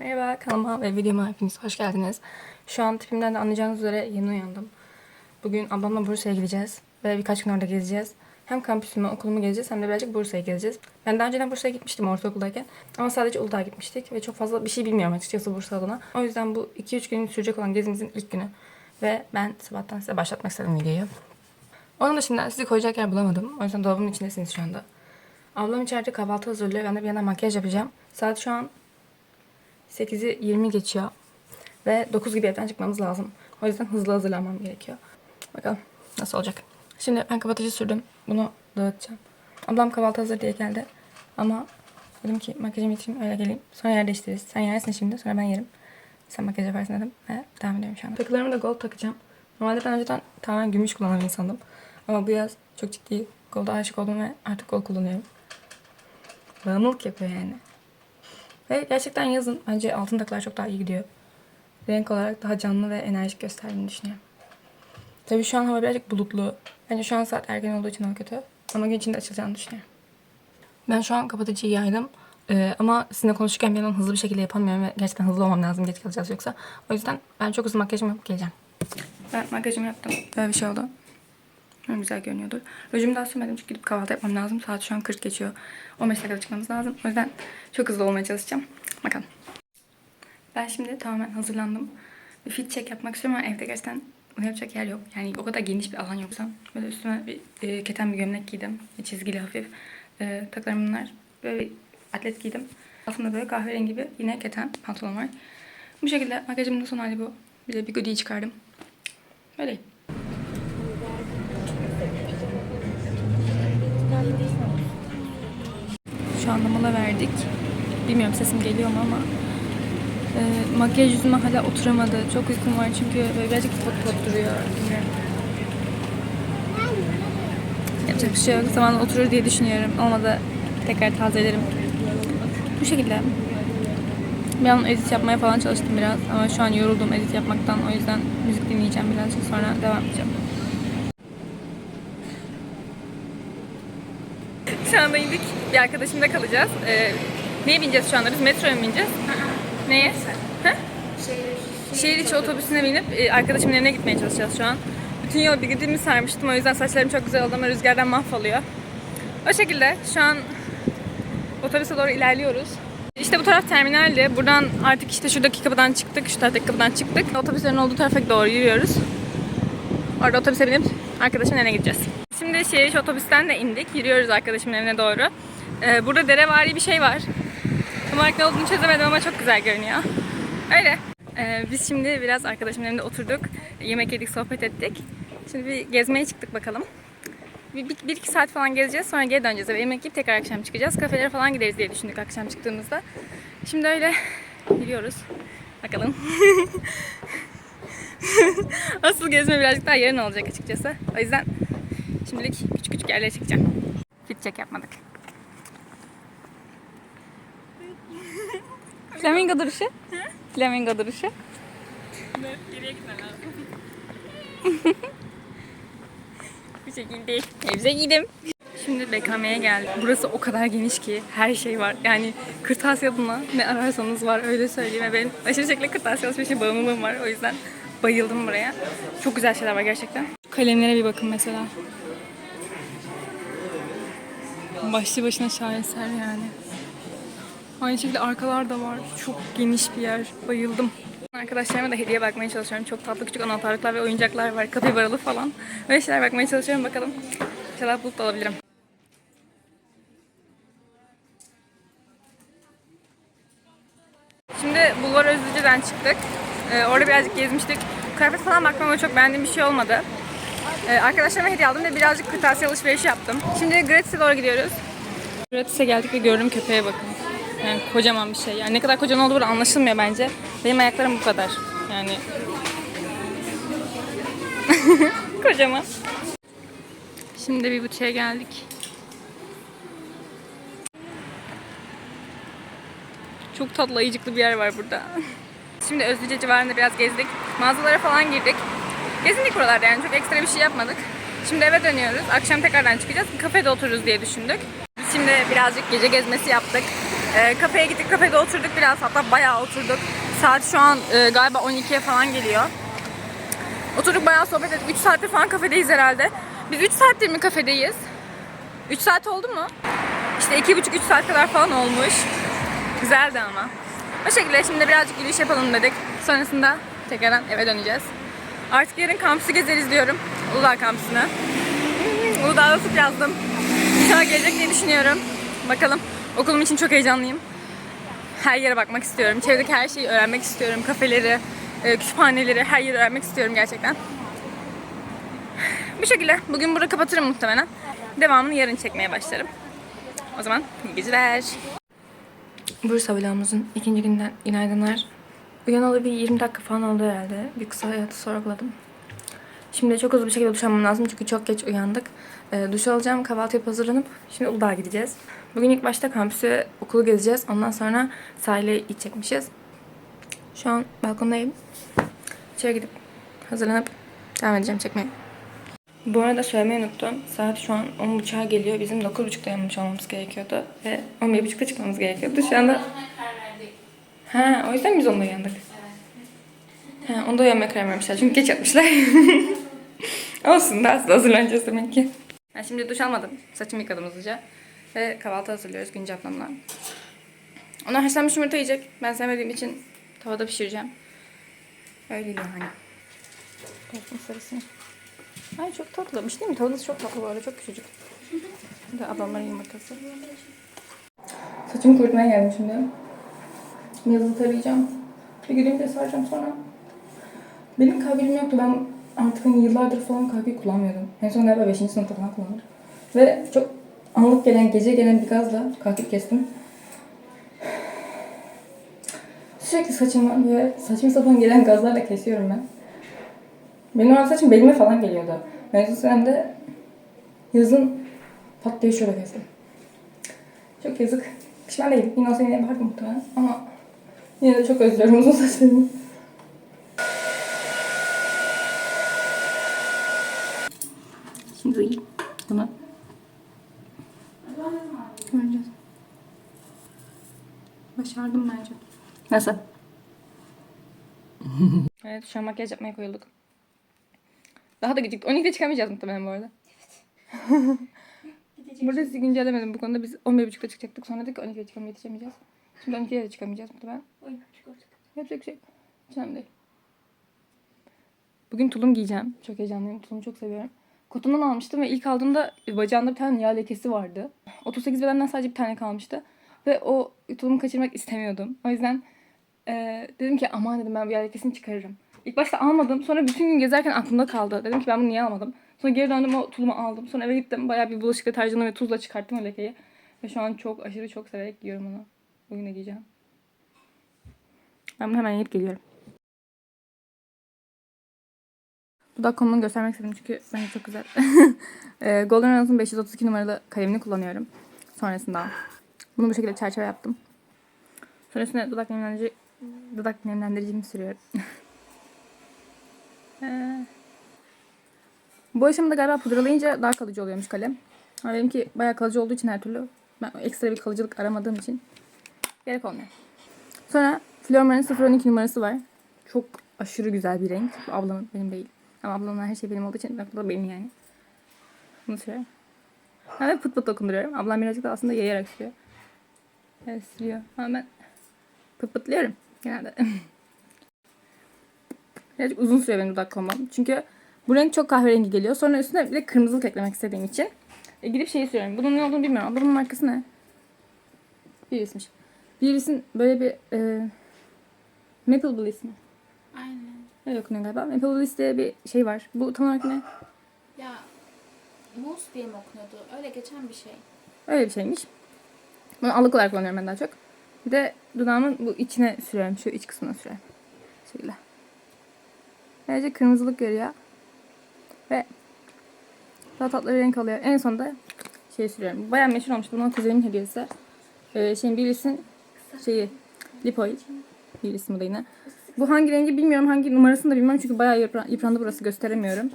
Merhaba kanalıma ve videoma hepiniz hoş geldiniz. Şu an tipimden de anlayacağınız üzere yeni uyandım. Bugün ablamla Bursa'ya gideceğiz ve birkaç gün orada gezeceğiz. Hem kampüsümü, okulumu gezeceğiz hem de birazcık Bursa'ya gezeceğiz. Ben daha önceden Bursa'ya gitmiştim ortaokuldayken ama sadece Uludağ'a gitmiştik ve çok fazla bir şey bilmiyorum açıkçası Bursa adına. O yüzden bu 2-3 gün sürecek olan gezimizin ilk günü ve ben sabahtan size başlatmak istedim videoyu. Onun dışında sizi koyacak yer bulamadım. O yüzden dolabımın içindesiniz şu anda. Ablam içeride kahvaltı hazırlıyor. Ben de bir yandan makyaj yapacağım. Saat şu an 8'i 20 geçiyor. Ve 9 gibi evden çıkmamız lazım. O yüzden hızlı hazırlanmam gerekiyor. Bakalım nasıl olacak. Şimdi ben kapatıcı sürdüm. Bunu dağıtacağım. Ablam kahvaltı hazır diye geldi. Ama dedim ki makyajımı bitireyim öyle geleyim. Sonra yer değiştiririz. Sen yersin şimdi sonra ben yerim. Sen makyaj yaparsın dedim ve devam ediyorum şu anda. Takılarımı da gold takacağım. Normalde ben önceden tamamen gümüş kullanan insandım. Ama bu yaz çok ciddi golda aşık oldum ve artık gold kullanıyorum. Bağımlılık yapıyor yani. Ve gerçekten yazın bence altın takılar çok daha iyi gidiyor. Renk olarak daha canlı ve enerjik gösterdiğini düşünüyorum. Tabii şu an hava birazcık bulutlu. Bence şu an saat erken olduğu için hava kötü. Ama gün içinde açılacağını düşünüyorum. Ben şu an kapatıcıyı yaydım. Ee, ama sizinle konuşurken bir yandan hızlı bir şekilde yapamıyorum ve gerçekten hızlı olmam lazım geç kalacağız yoksa. O yüzden ben çok hızlı makyajımı yapıp geleceğim. Ben makyajımı yaptım. Böyle bir şey oldu. Böyle güzel görünüyordur. Rujumu daha sürmedim çünkü gidip kahvaltı yapmam lazım. Saat şu an 40 geçiyor. 15 dakikada çıkmamız lazım. O yüzden çok hızlı olmaya çalışacağım. Bakalım. Ben şimdi tamamen hazırlandım. Bir fit check yapmak istiyorum ama evde gerçekten bunu yapacak yer yok. Yani o kadar geniş bir alan yoksa. Böyle üstüme bir e, keten bir gömlek giydim. Çizgili hafif. E, takılarım bunlar. Böyle bir atlet giydim. Altında böyle kahverengi bir yine keten pantolon var. Bu şekilde makyajımın son hali bu. Bir de bir goodie çıkardım. Böyle. Şu anda mola verdik. Bilmiyorum sesim geliyor mu ama e, makyaj yüzüme hala oturamadı. Çok uykum var çünkü böyle birazcık pot pot duruyor. Yapacak bir şey yok. Zamanla oturur diye düşünüyorum. Olmadı tekrar tazelerim. Bu şekilde. Bir an edit yapmaya falan çalıştım biraz ama şu an yoruldum edit yapmaktan. O yüzden müzik dinleyeceğim birazcık sonra devam edeceğim. Şu anda indik. Bir arkadaşımda kalacağız. Ee, neye bineceğiz şu anda? Biz metroya mı bineceğiz? Neye? Ha? Şehir içi otobüsüne binip e, arkadaşımın evine gitmeye çalışacağız şu an. Bütün yol dikkatimi sarmıştım. O yüzden saçlarım çok güzel oldu ama rüzgardan mahvoluyor. O şekilde şu an otobüse doğru ilerliyoruz. İşte bu taraf terminaldi. Buradan artık işte şuradaki kapıdan çıktık. Şu taraftaki kapıdan çıktık. Otobüslerin olduğu tarafa doğru yürüyoruz. Orada otobüse binip arkadaşımın evine gideceğiz. Şimdi şehir otobüsten de indik. Yürüyoruz arkadaşımın evine doğru. Ee, burada derevari bir şey var. Tam olarak ne olduğunu çözemedim ama çok güzel görünüyor. Öyle. Ee, biz şimdi biraz arkadaşımın evinde oturduk. Yemek yedik, sohbet ettik. Şimdi bir gezmeye çıktık bakalım. Bir, bir, bir iki saat falan gezeceğiz. Sonra geri döneceğiz eve. Yemek yiyip tekrar akşam çıkacağız. Kafelere falan gideriz diye düşündük akşam çıktığımızda. Şimdi öyle yürüyoruz. Bakalım. Asıl gezme birazcık daha yarın olacak açıkçası. O yüzden şimdilik küçük küçük yerlere çıkacağım. Fit check yapmadık. Flamingo duruşu. Flamingo duruşu. Geriye gitmem lazım. Bu şekilde evimize giydim. Şimdi BKM'ye geldik. Burası o kadar geniş ki her şey var. Yani kırtasiye adına ne ararsanız var öyle söyleyeyim. Ve benim aşırı şekilde kırtasiye alışverişe bağımlılığım var. O yüzden bayıldım buraya. Çok güzel şeyler var gerçekten. Kalemlere bir bakın mesela. Başlı başına şaheser yani. Aynı şekilde arkalar da var. Çok geniş bir yer. Bayıldım. Arkadaşlarıma da hediye bakmaya çalışıyorum. Çok tatlı küçük anahtarlıklar ve oyuncaklar var. Kapibaralı falan. Böyle şeyler bakmaya çalışıyorum. Bakalım. İnşallah bulup da alabilirim. Şimdi Bulvar Özlüce'den çıktık. Ee, orada birazcık gezmiştik. Kıyafet falan bakmama çok beğendiğim bir şey olmadı. Ee, arkadaşlarıma hediye aldım ve birazcık kırtasiye alışverişi yaptım. Şimdi Gratis'e doğru gidiyoruz. Gratis'e geldik ve gördüm köpeğe bakın. Yani kocaman bir şey. Yani ne kadar kocaman olduğu burada anlaşılmıyor bence. Benim ayaklarım bu kadar. Yani kocaman. Şimdi bir butiğe geldik. Çok tatlı ayıcıklı bir yer var burada. Şimdi Özlüce civarında biraz gezdik. Mağazalara falan girdik. Gezindik buralarda yani çok ekstra bir şey yapmadık. Şimdi eve dönüyoruz. Akşam tekrardan çıkacağız. Kafede otururuz diye düşündük. Şimdi birazcık gece gezmesi yaptık. Ee, kafeye gittik. Kafede oturduk biraz. Hatta bayağı oturduk. Saat şu an e, galiba 12'ye falan geliyor. Oturduk bayağı sohbet ettik. 3 saattir falan kafedeyiz herhalde. Biz 3 saattir mi kafedeyiz? 3 saat oldu mu? İşte 2,5-3 saat kadar falan olmuş. Güzeldi ama. O şekilde şimdi birazcık yürüyüş yapalım dedik. Sonrasında tekrardan eve döneceğiz. Artık yarın kampüsü gezeriz diyorum. Uludağ kampüsünü. Uludağ'da tıp yazdım. İnşallah gelecek diye düşünüyorum. Bakalım. Okulum için çok heyecanlıyım. Her yere bakmak istiyorum. Çevredeki her şeyi öğrenmek istiyorum. Kafeleri, e, kütüphaneleri, her yeri öğrenmek istiyorum gerçekten. Bu şekilde. Bugün burada kapatırım muhtemelen. Devamını yarın çekmeye başlarım. O zaman iyi geceler. Bursa vlogumuzun ikinci günden günaydınlar. Uyanalı bir 20 dakika falan oldu herhalde. Bir kısa hayatı sorguladım. Şimdi çok hızlı bir şekilde duş almam lazım çünkü çok geç uyandık. Ee, duş alacağım, kahvaltı yapıp hazırlanıp şimdi Uludağ'a gideceğiz. Bugün ilk başta kampüsü, okulu gezeceğiz. Ondan sonra sahile gidecekmişiz. Şu an balkondayım. İçeri gidip hazırlanıp devam edeceğim çekmeye. Bu arada söylemeyi unuttum. Saat şu an 10.30'a geliyor. Bizim 9.30'da yanmış olmamız gerekiyordu. Ve 11.30'da çıkmamız gerekiyordu. Şu anda... Ha, o yüzden biz onda uyandık. Ha, onda uyanmaya karar vermişler. Çünkü geç yatmışlar. Olsun daha hızlı hazırlanacağız demek ki. Ben şimdi duş almadım. Saçımı yıkadım hızlıca. Ve kahvaltı hazırlıyoruz Günce ablamla. Onlar haşlanmış yumurta yiyecek. Ben sevmediğim için tavada pişireceğim. Öyle yani. Tosun sarısı. Ay çok tatlımış değil mi? Tavadası çok tatlı arada. Çok küçücük. Bu da ablamların yumurtası. Saçımı kurutmaya geldim şimdi. Yazılı tarayacağım. Bir gülüm de saracağım sonra. Benim kahvem yoktu. Ben artık hani yıllardır falan kahve kullanmıyordum. En son galiba 5. sınıfta falan kullandım. Ve çok anlık gelen, gece gelen bir gazla kahve kestim. Sürekli saçımı böyle saçma sapan gelen gazlarla kesiyorum ben. Benim orada saçım belime falan geliyordu. Mevzu süremde yazın pat diye şöyle kestim. Çok yazık. Pişman değilim. Yine olsa yine yapardım muhtemelen. Ama yine de çok özlüyorum uzun saçlarımı. Şimdi. Bunu göreceğiz. Başardım bence. Nasıl? evet şu an makyaj yapmaya koyulduk. Daha da gecikti. 12'de çıkamayacağız muhtemelen bu arada. Burada sizi güncellemedim bu konuda. Biz 11.30'da çıkacaktık. Sonra dedik ki 12'de çıkamaya yetişemeyeceğiz. Şimdi 12'de de çıkamayacağız muhtemelen. Yapacak bir şey önemli değil. Bugün tulum giyeceğim. Çok heyecanlıyım. Tulumu çok seviyorum. Kotondan almıştım ve ilk aldığımda bacağımda bir tane yağ lekesi vardı. 38 bedenden sadece bir tane kalmıştı. Ve o tulumu kaçırmak istemiyordum. O yüzden eee, dedim ki aman dedim ben bu yağ lekesini çıkarırım. İlk başta almadım. Sonra bütün gün gezerken aklımda kaldı. Dedim ki ben bunu niye almadım? Sonra geri döndüm o tulumu aldım. Sonra eve gittim. Bayağı bir bulaşık deterjanı ve tuzla çıkarttım o lekeyi. Ve şu an çok aşırı çok severek giyiyorum onu. Bugün de giyeceğim. Ben bunu hemen yiyip geliyorum. Dudak konumumu göstermek istedim çünkü bence çok güzel. e, Golden Rose'un 532 numaralı kalemini kullanıyorum. Sonrasında bunu bu şekilde çerçeve yaptım. Sonrasında dudak nemlendirici dudak nemlendiricimi sürüyorum. Ee, bu aşamada galiba pudralayınca daha kalıcı oluyormuş kalem. Ama benimki bayağı kalıcı olduğu için her türlü ben ekstra bir kalıcılık aramadığım için gerek olmuyor. Sonra Flormar'ın 012 numarası var. Çok aşırı güzel bir renk. Bu ablamın benim değil. Ama ablamın her şey benim olduğu için bu da benim yani. Bunu sürüyorum. Ha, ve pıt pıt dokunduruyorum. Ablam birazcık da aslında yayarak sürüyor. Evet sürüyor. Ama ben pıt pıtlıyorum genelde. Birazcık uzun sürüyor benim dudak konmam. Çünkü bu renk çok kahverengi geliyor. Sonra üstüne bir de kırmızılık eklemek istediğim için. E, gidip şeyi sürüyorum. Bunun ne olduğunu bilmiyorum. Ablamın markası ne? Birismiş. Biris'in böyle bir e, Maple Bliss mi? Aynen. Öyle okunuyor galiba. Maple Bliss diye bir şey var. Bu tam olarak ne? Ya mus diye mi okunuyordu? Öyle geçen bir şey. Öyle bir şeymiş. Bunu allık olarak kullanıyorum ben daha çok. Bir de dudağımın bu içine sürüyorum. Şu iç kısmına sürüyorum. Şöyle. Böylece kırmızılık görüyor. Ve daha tatlı bir renk alıyor. En sonunda şey sürüyorum. Bayağı meşhur olmuş. Bunun kuzenimin hediyesi. Ee, şeyin Billie'sin şeyi Lipoil bir ismi de yine. Bu hangi rengi bilmiyorum. Hangi numarasını da bilmiyorum. Çünkü bayağı yıpra yıprandı burası. Gösteremiyorum.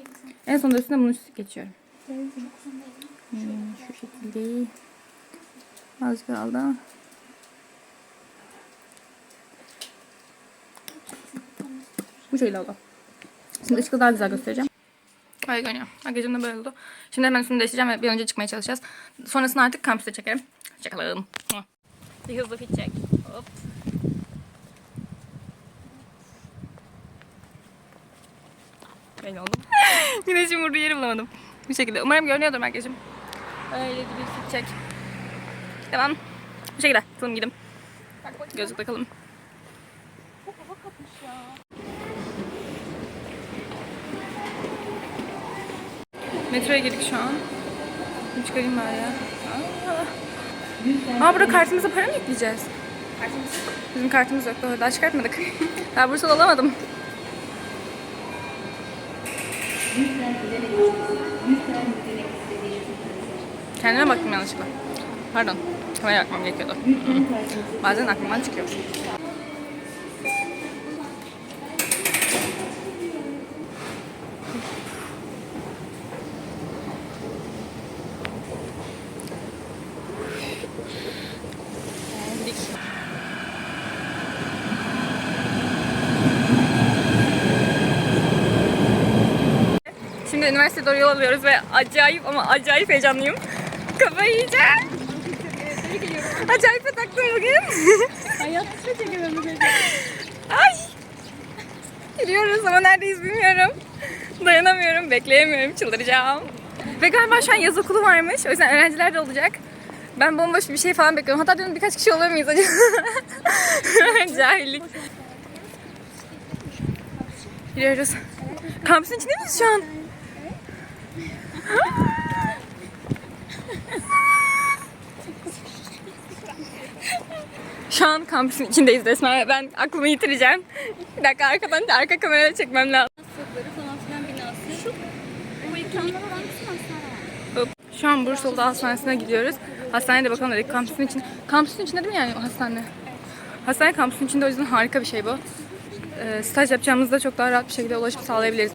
En sonunda üstüne bunu geçiyorum. Hmm, şu şekilde. Az kaldı. Bu şekilde oldu. Şimdi ışıkla daha güzel göstereceğim. Öyle görünüyor. Makyajım da böyle oldu. Şimdi hemen üstünü değiştireceğim ve bir önce çıkmaya çalışacağız. Sonrasında artık kampüse çekerim. Çakalım. Bir hızlı fit çek. Hop. Böyle oldum. Güneşim vurduğu yeri bulamadım. Bu şekilde. Umarım görünüyordur makyajım. Öyle bir çek. Tamam. Bu şekilde. Tulum gidim. Gözlük takalım. Metroya girdik şu an. Bir çıkarayım bari ya. Aa, Aa burada kartımıza para mı yükleyeceğiz? Bizim kartımız yok. Daha çıkartmadık. Daha Bursa'da alamadım. Kendime baktım yanlışlıkla. Pardon. Kameraya bakmam gerekiyordu. Bazen aklımdan çıkıyor. Şimdi üniversiteye doğru yol alıyoruz ve acayip ama acayip heyecanlıyım. Kafayı yiyeceğim. Acayip taktım bugün. Hayatta çekemem Ay. Gidiyoruz ama neredeyiz bilmiyorum. Dayanamıyorum, bekleyemiyorum, çıldıracağım. Ve galiba şu an yaz okulu varmış. O yüzden öğrenciler de olacak. Ben bomboş bir şey falan bekliyorum. Hatta dedim birkaç kişi olur muyuz acaba? Cahillik. Gidiyoruz. Kampüsün içinde miyiz şu an? Şu an kampüsün içindeyiz resmen. Ben aklımı yitireceğim. Bir dakika arkadan arka kamerayla çekmem lazım. Şu an Bursalı'da hastanesine gidiyoruz. Hastaneye de bakalım dedik. Kampüsün içinde. Kampüsün içinde değil mi yani hastane? Hastane kampüsün içinde o yüzden harika bir şey bu. Ee, staj yapacağımızda çok daha rahat bir şekilde ulaşıp sağlayabiliriz.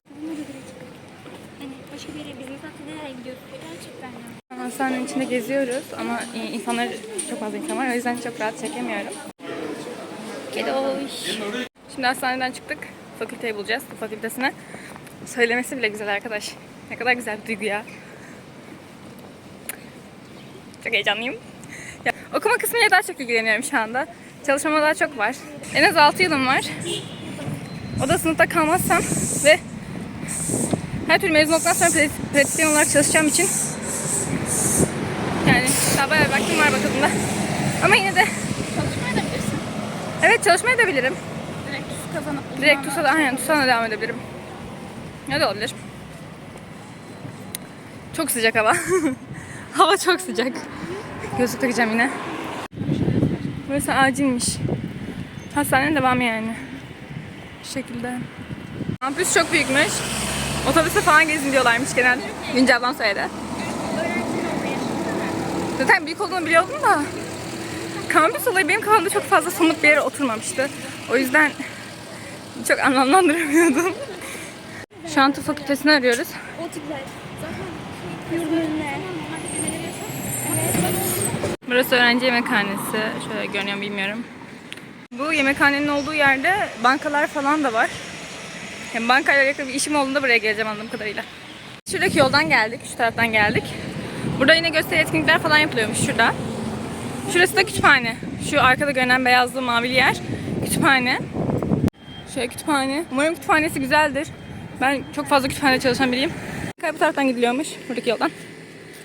Hani başka bir yere business hattı nereye gidiyorsun? Gerçekten ya. Hastanenin içinde geziyoruz ama e, insanlar çok fazla insan var o yüzden çok rahat çekemiyorum. Kedoş. Şimdi hastaneden çıktık. Fakülteyi bulacağız. Tıp fakültesine. Söylemesi bile güzel arkadaş. Ne kadar güzel bir duygu ya. Çok heyecanlıyım. Ya, okuma kısmıyla daha çok ilgileniyorum şu anda. Çalışmama daha çok var. En az 6 yılım var. O da sınıfta kalmazsam ve her türlü mezun olduktan sonra pratisyen olarak çalışacağım için yani daha bayağı vaktim var bakımda. Ama yine de Çalışmaya da bilirsin. evet çalışmaya da bilirim. Direkt tuz kazanıp Direkt TUS'a aynen TUS'a devam edebilirim. Ne de olabilir. Çok sıcak hava. hava çok sıcak. Gözlük takacağım yine. Burası acilmiş. Hastanenin devamı yani. Bu şekilde. Kampüs çok büyükmüş. Otobüse falan gezin diyorlarmış genelde. Günce ablam söyledi. Zaten büyük olduğunu biliyordum da. Kampüs olayı benim kafamda çok fazla somut bir yere oturmamıştı. O yüzden çok anlamlandıramıyordum. Şu an tıp fakültesini arıyoruz. Burası öğrenci yemekhanesi. Şöyle görünüyor bilmiyorum. Bu yemekhanenin olduğu yerde bankalar falan da var. Yani bankayla alakalı bir işim olduğunda buraya geleceğim anladığım kadarıyla. Şuradaki yoldan geldik. Şu taraftan geldik. Burada yine gösteri etkinlikler falan yapılıyormuş şurada. Şurası da kütüphane. Şu arkada görünen beyazlı mavili yer. Kütüphane. Şöyle kütüphane. Umarım kütüphanesi güzeldir. Ben çok fazla kütüphanede çalışan biriyim. Bu taraftan gidiliyormuş. Buradaki yoldan.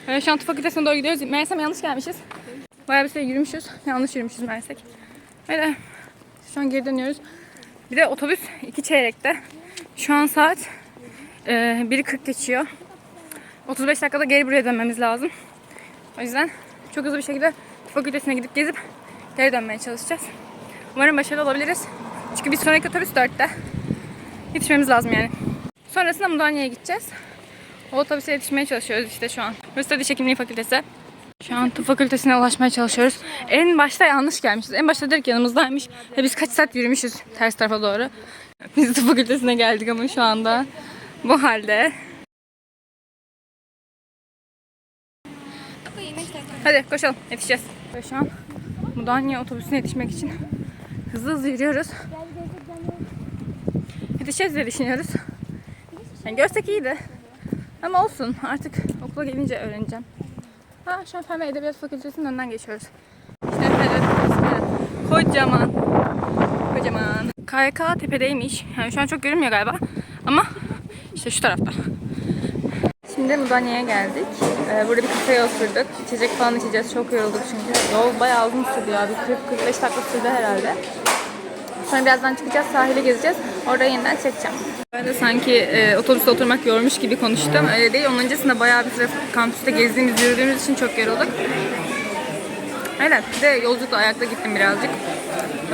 Böyle şu an tıp fakültesine doğru gidiyoruz. Meğersem yanlış gelmişiz. Bayağı bir süre yürümüşüz. Yanlış yürümüşüz meğersek. Öyle. Şu an geri dönüyoruz. Bir de otobüs iki çeyrekte. Şu an saat e, 1.40 geçiyor. 35 dakikada geri buraya dönmemiz lazım. O yüzden çok hızlı bir şekilde fakültesine gidip gezip geri dönmeye çalışacağız. Umarım başarılı olabiliriz. Çünkü bir sonraki otobüs 4'te. Yetişmemiz lazım yani. Sonrasında Mudanya'ya gideceğiz. O otobüse yetişmeye çalışıyoruz işte şu an. Burası diş hekimliği fakültesi. Şu an tıp fakültesine ulaşmaya çalışıyoruz. En başta yanlış gelmişiz. En başta direkt yanımızdaymış. Ve biz kaç saat yürümüşüz ters tarafa doğru. Biz tıp fakültesine geldik ama şu anda bu halde. Hadi koşalım yetişeceğiz. Şu an Mudanya otobüsüne yetişmek için hızlı hızlı yürüyoruz. bitişeceğiz diye düşünüyoruz. Yani görsek iyiydi. Ama olsun artık okula gelince öğreneceğim. Ha şu an Fen ve Edebiyat Fakültesi'nin önünden geçiyoruz. İşte Fakültesi. Kocaman. Kocaman. KYK tepedeymiş. Yani şu an çok görünmüyor galiba. Ama işte şu tarafta. Şimdi Mudanya'ya geldik. Ee, burada bir kafeye oturduk. İçecek falan içeceğiz. Çok yorulduk çünkü. Yol bayağı uzun sürdü ya. Bir 40-45 dakika sürdü herhalde. Sonra birazdan çıkacağız, sahile gezeceğiz. Orada yeniden çekeceğim. Ben de sanki e, otobüste oturmak yormuş gibi konuştum. Öyle değil. Onun öncesinde bayağı bir süre kampüste gezdiğimiz, yürüdüğümüz için çok yorulduk. Aynen. Bir de yolculukla ayakta gittim birazcık.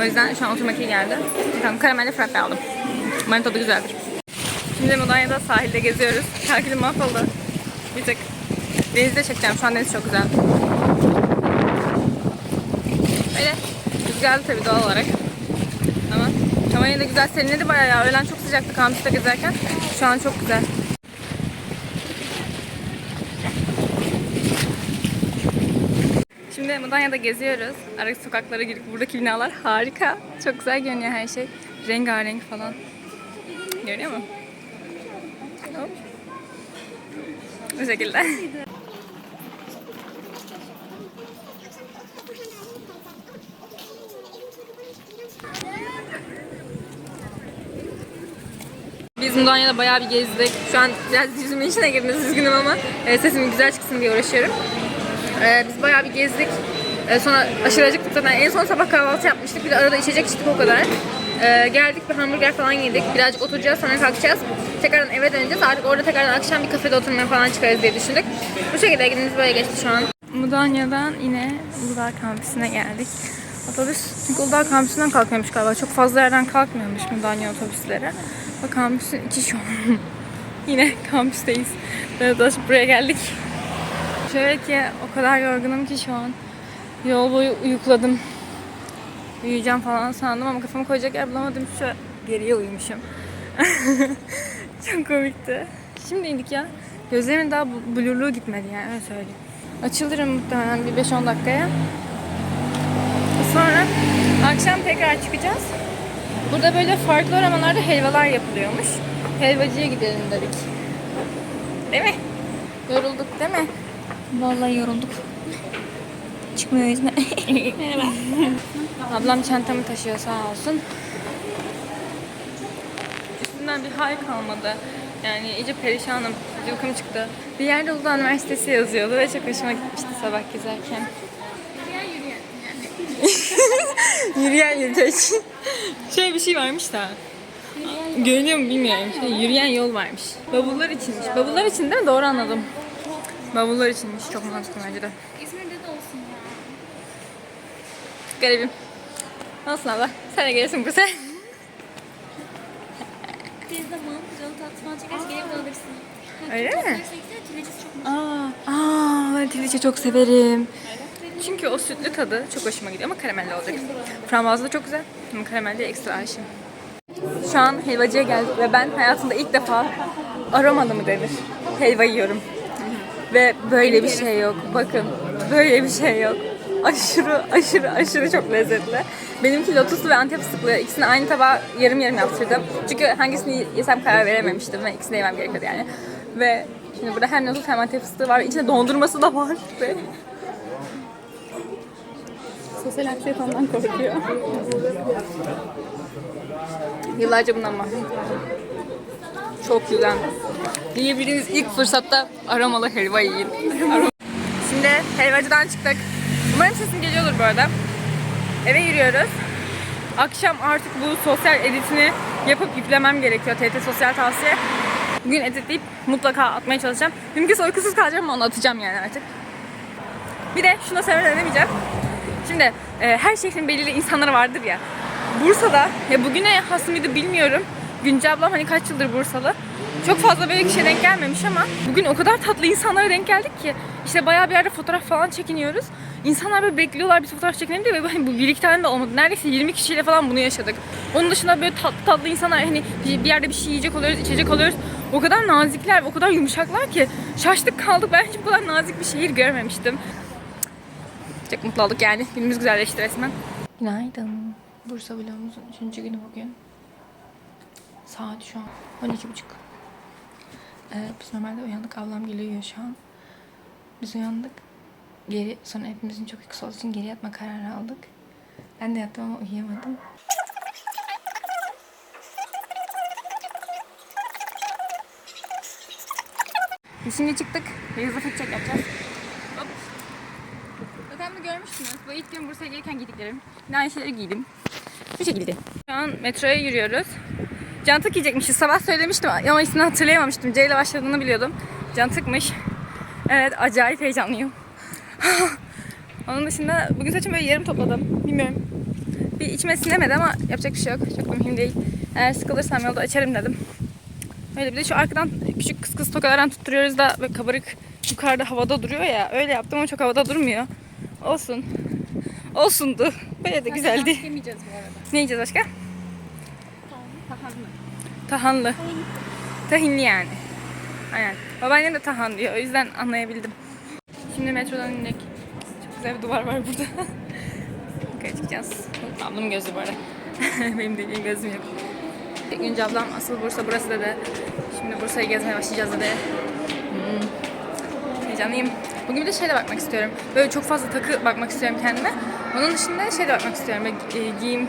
O yüzden şu an oturmak iyi geldi. Tamam, karamelli frappe aldım. Umarım tadı güzeldir. Şimdi Mudanya'da sahilde geziyoruz. Takilim mahvoldu. Bir tık. Denizde çekeceğim. Şu an deniz çok güzel. Öyle. Rüzgarlı tabii doğal olarak. Ama ama yine de güzel serinledi bayağı ya. Öğlen çok sıcaktı kampüste gezerken. Şu an çok güzel. Şimdi Mudanya'da geziyoruz. Ara sokaklara girip buradaki binalar harika. Çok güzel görünüyor her şey. Rengarenk falan. Görünüyor mu? Hop. Bu şekilde. Biz Mudanya'da bayağı bir gezdik. Şu an biraz yüzümün içine girdiniz üzgünüm ama e, sesim güzel çıksın diye uğraşıyorum. E, biz bayağı bir gezdik. E, sonra aşırı acıktık zaten. En son sabah kahvaltı yapmıştık. Bir de arada içecek içtik o kadar. E, geldik bir hamburger falan yedik. Birazcık oturacağız sonra kalkacağız. Tekrardan eve döneceğiz. Artık orada tekrardan akşam bir kafede oturmaya falan çıkarız diye düşündük. Bu şekilde günümüz böyle geçti şu an. Mudanya'dan yine Uludağ kampüsüne geldik. Otobüs çünkü Uludağ kampüsünden kalkıyormuş galiba. Çok fazla yerden kalkmıyormuş Mudanya otobüsleri. Ve kampüsün içi şu an. yine kampüsteyiz. Böyle dolaşıp buraya geldik. Şöyle ki o kadar yorgunum ki şu an. Yol boyu uyukladım. Uyuyacağım falan sandım ama kafamı koyacak yer bulamadım. Şu geriye uyumuşum. Çok komikti. Şimdi indik ya. Gözlerimin daha blurluğu gitmedi yani öyle söyleyeyim. Açılırım muhtemelen bir 5-10 dakikaya. Sonra akşam tekrar çıkacağız. Burada böyle farklı aramalarda helvalar yapılıyormuş. Helvacıya gidelim dedik. Değil mi? Yorulduk değil mi? Vallahi yorulduk. Çıkmıyor yüzüne. Merhaba. Ablam çantamı taşıyor sağ olsun. Üstünden bir hal kalmadı. Yani iyice perişanım. Uykum çıktı. Bir yerde Uludağ Üniversitesi yazıyordu ve çok hoşuma gitmişti sabah gezerken. Yürüyen yürüyecek. Şöyle bir şey varmış da. Görünüyor mu bilmiyorum. Şey, yürüyen yol varmış. Bavullar içinmiş. Bavullar için değil mi? Doğru anladım. Bavullar içinmiş. Çok mantıklı bence de. İzmir'de de olsun ya. Garibim. Olsun abla. Sen de gelirsin Bursa. Teyze zaman canı tatlı falan çekerse gelip alırsın. Öyle mi? Çok Aa, aa ben triliçe çok severim. Çünkü o sütlü tadı çok hoşuma gidiyor ama karamelli olacak. Frambuazlı çok güzel ama karamelli ekstra aşığım. Şu an helvacıya geldik ve ben hayatımda ilk defa aromalı mı denir? Helva yiyorum. Ve böyle bir şey yok. Bakın böyle bir şey yok. Aşırı aşırı aşırı çok lezzetli. Benimki lotuslu ve antep fıstıklı. İkisini aynı tabağa yarım yarım yaptırdım. Çünkü hangisini yesem karar verememiştim ve ikisini yemem gerekiyordu yani. Ve şimdi burada hem lotus hem antep fıstığı var. İçinde dondurması da var. Ve sosyal anksiyetemden korkuyor. Yıllarca bundan bahsediyorum. Çok güzel. Yiyebildiğiniz ilk fırsatta aromalı helva yiyin. Şimdi helvacıdan çıktık. Umarım sesim geliyordur bu arada. Eve yürüyoruz. Akşam artık bu sosyal editini yapıp yüklemem gerekiyor. TT sosyal tavsiye. Bugün editleyip mutlaka atmaya çalışacağım. Mümkünse uykusuz kalacağım ama onu atacağım yani artık. Bir de şuna söylemeden edemeyeceğim. Şimdi e, her şehrin belirli insanları vardır ya. Bursa'da ya bugüne has mıydı bilmiyorum. Günce ablam hani kaç yıldır Bursalı. Çok fazla böyle kişiye denk gelmemiş ama bugün o kadar tatlı insanlara denk geldik ki işte bayağı bir yerde fotoğraf falan çekiniyoruz. İnsanlar böyle bekliyorlar bir fotoğraf çekelim diye ve hani bu bir iki tane de olmadı. Neredeyse 20 kişiyle falan bunu yaşadık. Onun dışında böyle tatlı tatlı insanlar hani bir yerde bir şey yiyecek oluyoruz, içecek oluyoruz. O kadar nazikler, o kadar yumuşaklar ki şaştık kaldık. Ben hiç bu kadar nazik bir şehir görmemiştim. Çok mutlu olduk yani. Günümüz güzelleşti resmen. Günaydın. Bursa vlogumuzun üçüncü günü bugün. Saat şu an 12.30. Ee, biz normalde uyandık. Ablam geliyor şu an. Biz uyandık. Geri sonra hepimizin çok uykusu olduğu için geri yatma kararı aldık. Ben de yattım ama uyuyamadım. Şimdi çıktık. Beyazı fıt çek yapacağız. Bunu görmüşsünüz. Bu ilk gün Bursa'ya gelirken giydiklerim. Yine aynı şeyleri giydim. Bu şekilde. Şu an metroya yürüyoruz. Cantık yiyecekmişiz. Sabah söylemiştim ama ismini hatırlayamamıştım. C ile başladığını biliyordum. Cantıkmış. Evet acayip heyecanlıyım. Onun dışında bugün saçımı böyle yarım topladım. Bilmiyorum. Bir içime sinemedi ama yapacak bir şey yok. Çok mühim değil. Eğer sıkılırsam yolda açarım dedim. Öyle bir de şu arkadan küçük kıs kıs tokalardan tutturuyoruz da böyle kabarık yukarıda havada duruyor ya. Öyle yaptım ama çok havada durmuyor. Olsun. Olsundu. Böyle de güzeldi. Yemeyeceğiz bu arada. Ne yiyeceğiz başka? Tahanlı. Tahanlı. Tahinli yani. Aynen. Babaannem de tahan diyor. O yüzden anlayabildim. Şimdi metrodan indik. Çok güzel bir duvar var burada. Yukarı çıkacağız. Ablamın gözü bu arada. Benim de benim gözüm yok. Günce ablam asıl Bursa burası dedi. Şimdi Bursa'yı gezmeye başlayacağız dedi. Hmm. Heyecanlıyım. Bugün bir de şeyle bakmak istiyorum. Böyle çok fazla takı bakmak istiyorum kendime. Onun dışında şeyle bakmak istiyorum. Böyle, e, giyim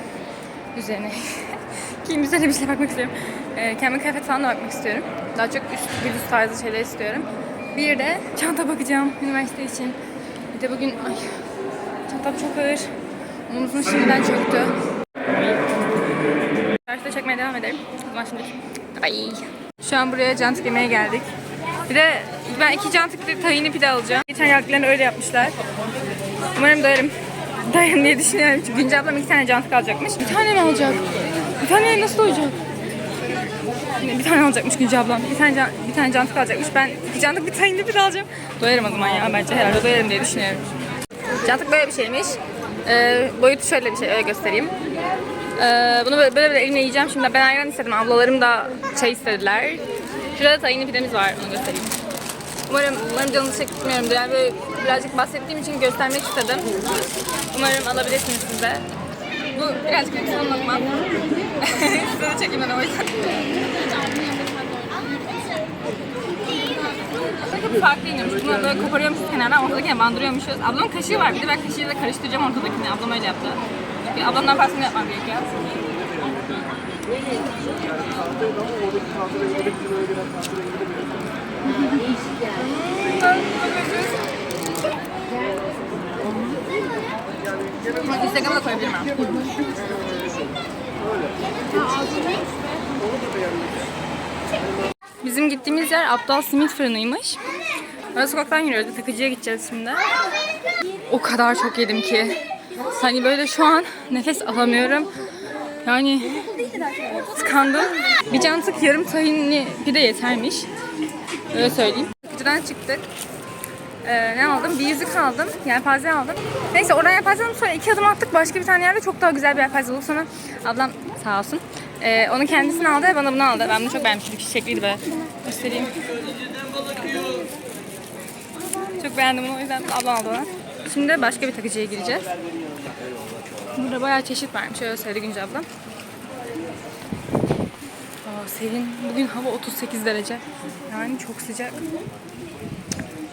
üzerine. giyim üzerine bir şey bakmak istiyorum. E, kendime kıyafet falan da bakmak istiyorum. Daha çok üst, bir üst tarzı şeyler istiyorum. Bir de çanta bakacağım üniversite için. Bir de bugün ay çantam çok ağır. Omuzum şimdiden çöktü. Karşıda çekmeye devam edelim. O zaman şimdi ay. Şu an buraya cantık yemeye geldik. Bir de ben iki cantık bir de tahini pide alacağım. Geçen geldiklerinde öyle yapmışlar. Umarım doyarım. Dayan diye düşünüyorum. Çünkü Günce ablam iki tane cantık alacakmış. Bir tane mi alacak? Bir tane nasıl doyacak? Bir tane alacakmış Günce ablam. Bir tane, can, bir tane cantık alacakmış. Ben iki cantık bir tahini pide alacağım. Doyarım o zaman ya. Bence herhalde doyarım diye düşünüyorum. Cantık böyle bir şeymiş. Ee, boyutu şöyle bir şey. Öyle göstereyim. Ee, bunu böyle böyle, böyle elimle yiyeceğim. Şimdi ben ayran istedim. Ablalarım da çay istediler. Şurada tahinli pidemiz var. Onu göstereyim. Umarım, umarım canınızı çekmiyorumdur. Yani böyle birazcık bahsettiğim için göstermek istedim. Umarım alabilirsiniz siz de. Bu birazcık benim son lokmam. Size de çekeyim o yüzden. Çok farklı iniyormuş. Bunu böyle koparıyormuşuz kenardan, ortadakine bandırıyormuşuz. Ablamın kaşığı var bir de ben kaşığıyla karıştıracağım ortadakini. Ablam öyle yaptı. Çünkü ablamdan fazlasını yapmam gerekiyor. Instagram'a da koyabilirim ben. Bizim gittiğimiz yer Aptal Simit Fırını'ymış. Böyle sokaktan yürüyoruz. Takıcıya gideceğiz şimdi. O kadar çok yedim ki. Hani böyle şu an nefes alamıyorum. Yani tıkandım. Bir cantık yarım tahinli pide yetermiş. Öyle söyleyeyim. Takıcıdan çıktık. Ee, ne aldım? Bir yüzük aldım. Yelpaze aldım. Neyse oradan yelpaze aldım. Sonra iki adım attık. Başka bir tane yerde çok daha güzel bir yelpaze bulduk. Sonra ablam sağ olsun. Ee, onu kendisini aldı ve bana bunu aldı. Ben bunu çok beğenmiştim. Çiçekliydi be. Göstereyim. Çok beğendim bunu. O yüzden ablam aldı bana. Şimdi başka bir takıcıya gireceğiz. Burada bayağı çeşit varmış. Şöyle söyledi Günce ablam. Aa, serin. Bugün hava 38 derece. Yani çok sıcak.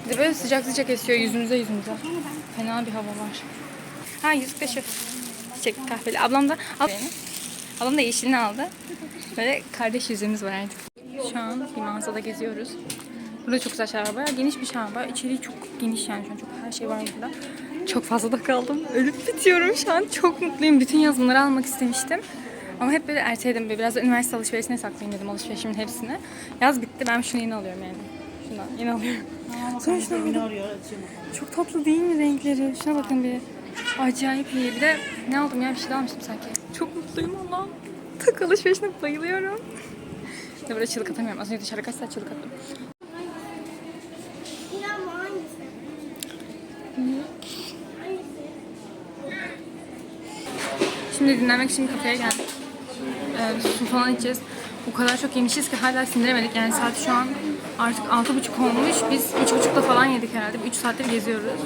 Bir de böyle sıcak sıcak esiyor yüzümüze yüzümüze. Fena bir hava var. Ha yüzük de şu. Çiçek kahveli. Ablam da al. Ablam da yeşilini aldı. Böyle kardeş yüzümüz var artık. Şu an bir mağazada geziyoruz. Burada çok güzel şeyler var. Bayağı geniş bir şey var. İçeriği çok geniş yani şu an. Çok her şey var burada. Çok fazla da kaldım. Ölüp bitiyorum şu an. Çok mutluyum. Bütün yaz bunları almak istemiştim. Ama hep böyle erteledim. Böyle Biraz da üniversite alışverişine saklayayım dedim alışverişimin hepsini. Yaz bitti. Ben şunu yeni alıyorum yani. Şundan yeni alıyorum. Sonra şunu aldım. Çok tatlı değil mi renkleri? Şuna bakın bir. Acayip iyi. Bir de ne aldım ya? Bir şey daha almıştım sanki. Çok mutluyum Allah'ım. Takı alışverişine bayılıyorum. De böyle çığlık atamıyorum. Az önce dışarı kaç saat çığlık attım. Şimdi dinlenmek için kafeye geldik. Ee, su falan içeceğiz. O kadar çok yemişiz ki hala sindiremedik. Yani saat şu an artık altı buçuk olmuş. Biz üç buçukta falan yedik herhalde. Üç saattir geziyoruz.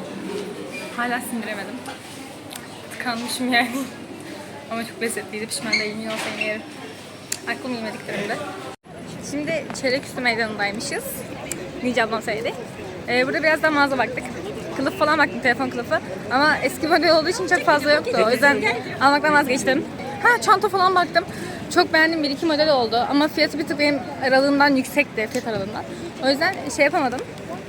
Hala sindiremedim. Tıkanmışım yani. Ama çok lezzetliydi. Pişman değilim. Yine olsa yerim. Aklım yemediklerimde. Şimdi Çeyreküstü Meydanı'ndaymışız. Nice ablam söyledi. Ee, burada biraz daha mağaza baktık. Kılıf falan baktım, telefon kılıfı. Ama eski model olduğu için çok fazla yoktu. O yüzden almaktan vazgeçtim. Ha çanta falan baktım. Çok beğendiğim bir iki model oldu. Ama fiyatı bir tık benim aralığımdan yüksekti, fiyat aralığından. O yüzden şey yapamadım.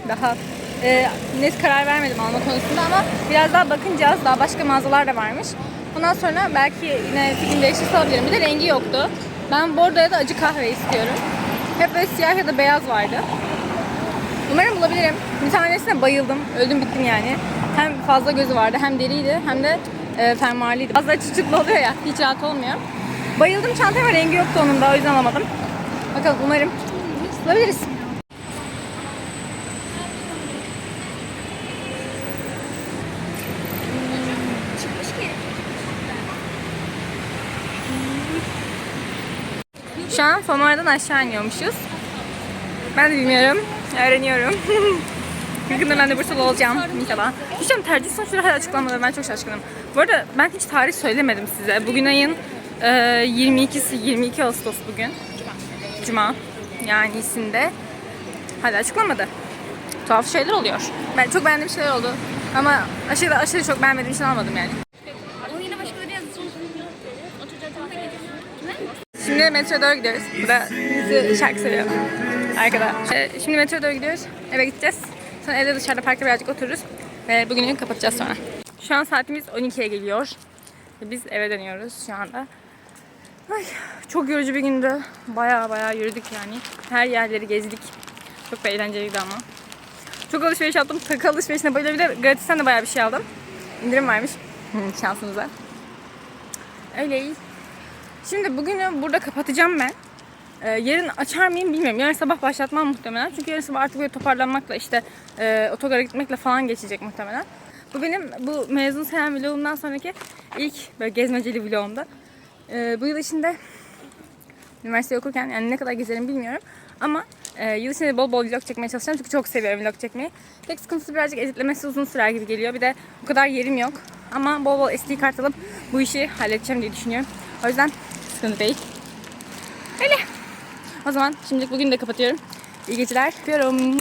Daha e, net karar vermedim alma konusunda ama biraz daha bakınca daha başka mağazalar da varmış. Ondan sonra belki yine fikrim değişirse alabilirim. Bir de rengi yoktu. Ben bordo ya da acı kahve istiyorum. Hep böyle siyah ya da beyaz vardı. Umarım bulabilirim. Bir tanesine bayıldım. Öldüm bittim yani. Hem fazla gözü vardı hem deriydi hem de e, fermuarlıydı. Bazıları çıtıklı oluyor ya hiç rahat olmuyor. Bayıldım çantaya ama rengi yoktu onun da o yüzden alamadım. Bakalım umarım bulabiliriz. Şu an Fama'dan aşağı iniyormuşuz. Ben de bilmiyorum. Öğreniyorum. Yakında ben de Bursalı olacağım inşallah. Ama tercih sonuçları hala açıklanmadı. Ben çok şaşkınım. Bu arada ben hiç tarih söylemedim size. Bugün ayın e, 22'si, 22 Ağustos bugün. Cuma. Yani isinde. Hala açıklanmadı. Tuhaf şeyler oluyor. Ben çok beğendiğim şeyler oldu. Ama aşırı aşırı çok beğenmediğim için almadım yani. Şimdi metroya doğru gidiyoruz. Bu da bizi şarkı söylüyor. Arkada. Ee, Şimdi metroya doğru gidiyoruz. Eve gideceğiz. Sonra evde dışarıda parkta birazcık otururuz. Ve bugünü kapatacağız sonra. Şu an saatimiz 12'ye geliyor. Biz eve dönüyoruz şu anda. Ay, çok yorucu bir gündü. Baya baya yürüdük yani. Her yerleri gezdik. Çok da eğlenceliydi ama. Çok alışveriş yaptım. Takı alışverişine böyle bir de gratisten de baya bir şey aldım. İndirim varmış. Hı, Şansımıza. Öyle. Şimdi bugünü burada kapatacağım ben. Ee, yarın açar mıyım bilmiyorum. Yarın sabah başlatmam muhtemelen. Çünkü yarın sabah artık böyle toparlanmakla işte e, otogara gitmekle falan geçecek muhtemelen. Bu benim bu mezun senem vlogumdan sonraki ilk böyle gezmeceli vlogumda. Ee, bu yıl içinde üniversite okurken yani ne kadar gezerim bilmiyorum. Ama e, yıl içinde bol bol vlog çekmeye çalışacağım çünkü çok seviyorum vlog çekmeyi. Tek sıkıntısı birazcık editlemesi uzun sürer gibi geliyor. Bir de o kadar yerim yok. Ama bol bol SD kart alıp bu işi halledeceğim diye düşünüyorum. O yüzden sıkıntı değil. Öyle. O zaman şimdilik bugün de kapatıyorum. İyi geceler. Öpüyorum.